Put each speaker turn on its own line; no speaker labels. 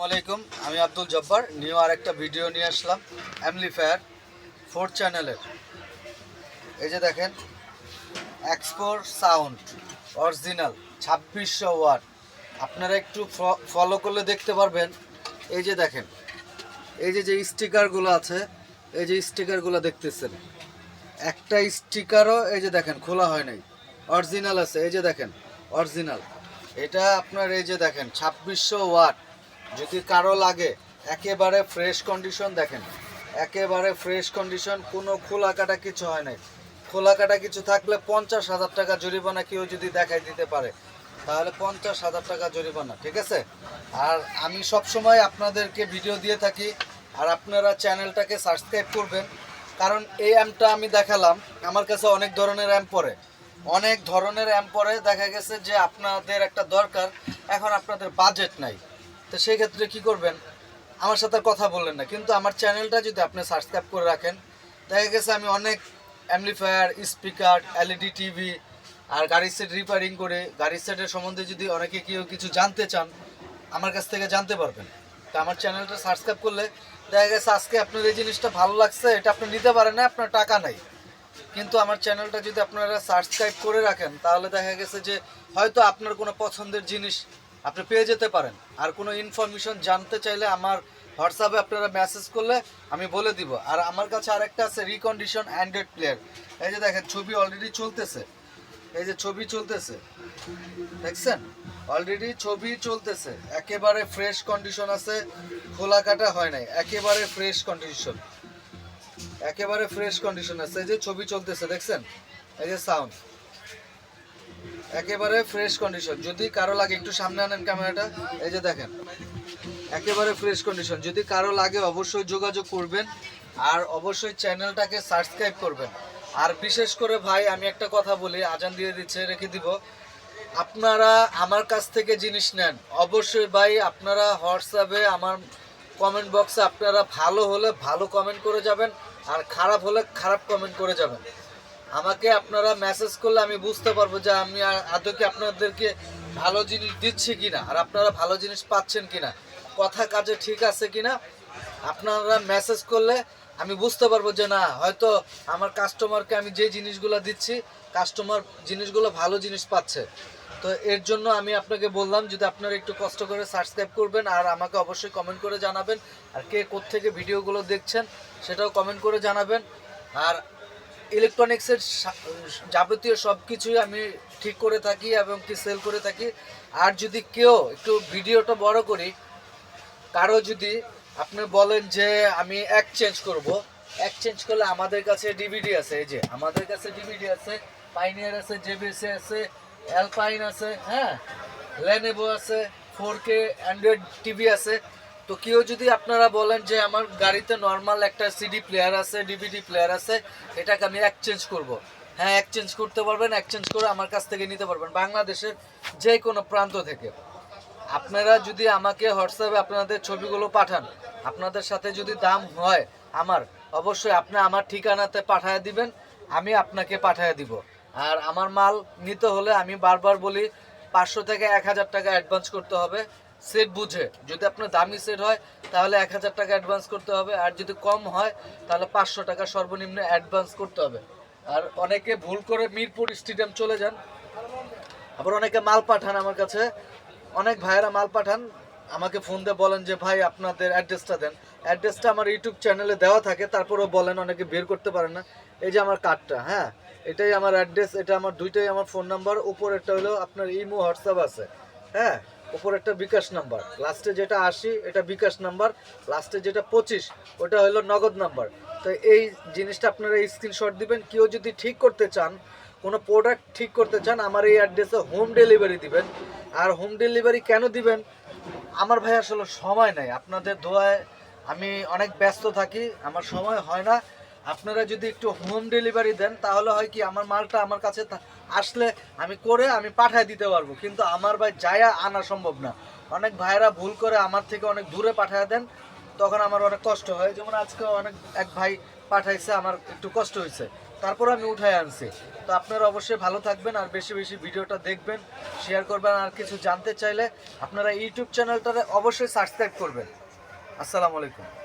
আসসালামাইকুম আমি আব্দুল জব্বার। নিউ আর একটা ভিডিও নিয়ে আসলাম অ্যামলিফায়ার ফোর্থ চ্যানেলের এই যে দেখেন এক্সপোর সাউন্ড অরিজিনাল ছাব্বিশশো ওয়াট আপনারা একটু ফলো করলে দেখতে পারবেন। এই যে দেখেন, এই যে যে স্টিকারগুলো আছে, এই যে স্টিকারগুলো দেখতেছেন। একটা স্টিকারও এই যে দেখেন, খোলা হয় নাই। অরিজিনাল আছে, এই যে দেখেন অরিজিনাল এটা আপনার এই যে দেখেন, ছাব্বিশশো ওয়াট যদি কারও লাগে, একেবারে ফ্রেশ কন্ডিশন দেখেন। একেবারে ফ্রেশ কন্ডিশন কোনো খোলা কাটা কিছু হয় নাই। খোলা কাটা কিছু থাকলে পঞ্চাশ হাজার টাকা জরিমানা কেউ যদি দেখাই দিতে পারে, তাহলে পঞ্চাশ হাজার টাকা জরিমানা, ঠিক আছে? আর আমি সব সময় আপনাদেরকে ভিডিও দিয়ে থাকি, আর আপনারা চ্যানেলটাকে সাবস্ক্রাইব করবেন। কারণ এই অ্যাম্পটা আমি দেখালাম, আমার কাছে অনেক ধরনের অ্যাম্প পড়ে। অনেক ধরনের অ্যাম্প পড়ে, দেখা গেছে যে আপনাদের একটা দরকার, এখন আপনাদের বাজেট নাই। তো সেই ক্ষেত্রে কি করবেন? আমার সাথে কথা বললেন না। কিন্তু আমার চ্যানেলটা যদি আপনি সাবস্ক্রাইব করে রাখেন, দেখা গেছে আমি অনেক অ্যামলিফায়ার স্পিকার এলইডি টিভি আর গাড়ির সেট রিপেয়ারিং করে গাড়ির সেটের সম্বন্ধে যদি অনেকে কেউ কিছু জানতে চান, আমার কাছ থেকে জানতে পারবেন। তো আমার চ্যানেলটা সাবস্ক্রাইব করলে দেখা গেছে আজকে আপনার এই জিনিসটা ভালো লাগছে, এটা আপনি নিতে পারেন না, আপনার টাকা নাই। কিন্তু আমার চ্যানেলটা যদি আপনারা সাবস্ক্রাইব করে রাখেন, তাহলে দেখা গেছে যে হয়তো আপনার কোনো পছন্দের জিনিস আপনি পেয়ে যেতে পারেন। আর কোনো ইনফরমেশন জানতে চাইলে আমার হোয়াটসঅ্যাপে আপনারা মেসেজ করলে আমি বলে দিব। আর আমার কাছে আরেকটা আছে রিকন্ডিশন অ্যান্ড্রয়েড প্লেয়ার এই যে দেখেন, ছবি অলরেডি চলতেছে। এই যে ছবি চলতেছে। দেখছেন? অলরেডি ছবি চলতেছে। একেবারে ফ্রেশ কন্ডিশন আছে, খোলা কাটা হয় নাই। একেবারে ফ্রেশ কন্ডিশন একেবারে ফ্রেশ কন্ডিশন আছে। এই যে ছবি চলতেছে, দেখছেন? এই যে সাউন্ড একেবারে ফ্রেশ কন্ডিশন যদি কারও লাগে, একটু সামনে আনেন ক্যামেরাটা, এই যে দেখেন। একেবারে ফ্রেশ কন্ডিশন যদি কারও লাগে, অবশ্যই যোগাযোগ করবেন আর অবশ্যই চ্যানেলটাকে সাবস্ক্রাইব করবেন। আর বিশেষ করে ভাই, আমি একটা কথা বলি, আজান দিয়ে দিচ্ছে, রেখে দিব। আপনারা আমার কাছ থেকে জিনিস নেন। অবশ্যই ভাই, আপনারা হোয়াটসঅ্যাপে আমার কমেন্ট বক্সে আপনারা ভালো হলে ভালো কমেন্ট করে যাবেন, আর খারাপ হলে খারাপ কমেন্ট করে যাবেন। আমাকে আপনারা মেসেজ করলে আমি বুঝতে পারব যে আমি আদৌ কি আপনাদেরকে ভালো জিনিস দিচ্ছি কিনা, আর আপনারা ভালো জিনিস পাচ্ছেন কিনা, কথা কাজে ঠিক আছে কিনা, আপনারা মেসেজ করলে আমি বুঝতে পারব যে না, হয়তো আমার কাস্টমারকে আমি যে জিনিসগুলো দিচ্ছি কাস্টমার জিনিসগুলো ভালো জিনিস পাচ্ছে। তো এর জন্য আমি আপনাকে বললাম, যদি আপনারা একটু কষ্ট করে সাবস্ক্রাইব করবেন, আর আমাকে অবশ্যই কমেন্ট করে জানাবেন, আর কে কোত্থেকে ভিডিওগুলো দেখছেন, সেটাও কমেন্ট করে জানাবেন। আর ইলেকট্রনিক্সের যাবতীয় সব কিছুই আমি ঠিক করে থাকি এবং কি সেল করে থাকি। আর যদি কেউ একটু ভিডিওটা বড় করি, কারও যদি আপনি বলেন যে আমি এক্সচেঞ্জ করব এক্সচেঞ্জ করলে আমাদের কাছে ডিভিডি আছে, এই যে আমাদের কাছে ডিভিডি আছে পাইনিয়ার আছে জেবিসি আছে অ্যালপাইন আছে হ্যাঁ লেনেভো আছে ফোর কে অ্যান্ড্রয়েড টিভি আছে। তো কেউ যদি আপনারা বলেন যে আমার গাড়িতে নর্মাল একটা সিডি প্লেয়ার আছে ডিভিডি প্লেয়ার আছে, এটাকে আমি এক্সচেঞ্জ করব। হ্যাঁ এক্সচেঞ্জ করতে পারবেন এক্সচেঞ্জ করে আমার কাছ থেকে নিতে পারবেন, বাংলাদেশের যে কোনো প্রান্ত থেকে। আপনারা যদি আমাকে হোয়াটসঅ্যাপে আপনাদের ছবিগুলো পাঠান, আপনাদের সাথে যদি দাম হয় আমার, অবশ্যই আপনি আমার ঠিকানাতে পাঠিয়ে দিবেন, আমি আপনাকে পাঠিয়ে দিব। আর আমার মাল নিতে হলে আমি বারবার বলি, পাঁচশো থেকে এক হাজার টাকা অ্যাডভান্স করতে হবে। সেট বুঝে। যদি আপনার দামি সেট হয়, তাহলে এক হাজার টাকা অ্যাডভান্স করতে হবে। আর যদি কম হয়, তাহলে পাঁচশো টাকা সর্বনিম্ন অ্যাডভান্স করতে হবে। আর অনেকে ভুল করে মিরপুর স্টেডিয়াম চলে যান। আবার অনেকে মাল পাঠান আমার কাছে। অনেক ভাইয়েরা মাল পাঠান। আমাকে ফোন দিয়ে বলেন যে, ভাই, আপনাদের অ্যাড্রেসটা দেন। অ্যাড্রেসটা আমার ইউটিউব চ্যানেলে দেওয়া থাকে। তারপরেও বলেন, অনেকে বের করতে পারেন না। এই যে আমার কার্ডটা হ্যাঁ? এটাই আমার অ্যাড্রেস এটা আমার, দুইটাই আমার ফোন নাম্বার উপরেরটা হলো আপনার ইমো হোয়াটসঅ্যাপ আছে। হ্যাঁ? উপর একটা বিকাশ নাম্বার। লাস্টে যেটা আশি, এটা বিকাশ নাম্বার। লাস্টে যেটা পঁচিশ, ওটা হলো নগদ নাম্বার। তো এই জিনিসটা আপনারা স্ক্রিনশট দিবেন। কেউ যদি ঠিক করতে চান, কোনো প্রোডাক্ট ঠিক করতে চান, আমার এই অ্যাড্রেসে হোম ডেলিভারি দিবেন। আর হোম ডেলিভারি কেন দিবেন? আমার ভাই আসলে সময় নাই। আপনাদের দোয়ায় আমি অনেক ব্যস্ত থাকি, আমার সময় হয় না। আপনারা যদি একটু হোম ডেলিভারি দেন, তাহলে হয় কি আমার মালটা আমার কাছে আসলে আমি করে আমি পাঠায় দিতে পারব। কিন্তু আমার ভাই যায়া আনা সম্ভব না। অনেক ভাইরা ভুল করে আমার থেকে অনেক দূরে পাঠায় দেন, তখন আমার অনেক কষ্ট হয়। যেমন আজকে অনেক, এক ভাই পাঠাইছে, আমার একটু কষ্ট হয়েছে। তারপর আমি উঠায় আনছি। তো আপনারা অবশ্যই ভালো থাকবেন আর বেশি বেশি ভিডিওটা দেখবেন শেয়ার করবেন, আর কিছু জানতে চাইলে আপনারা ইউটিউব চ্যানেলটারে অবশ্যই সাবস্ক্রাইব করবেন। আসসালামু আলাইকুম।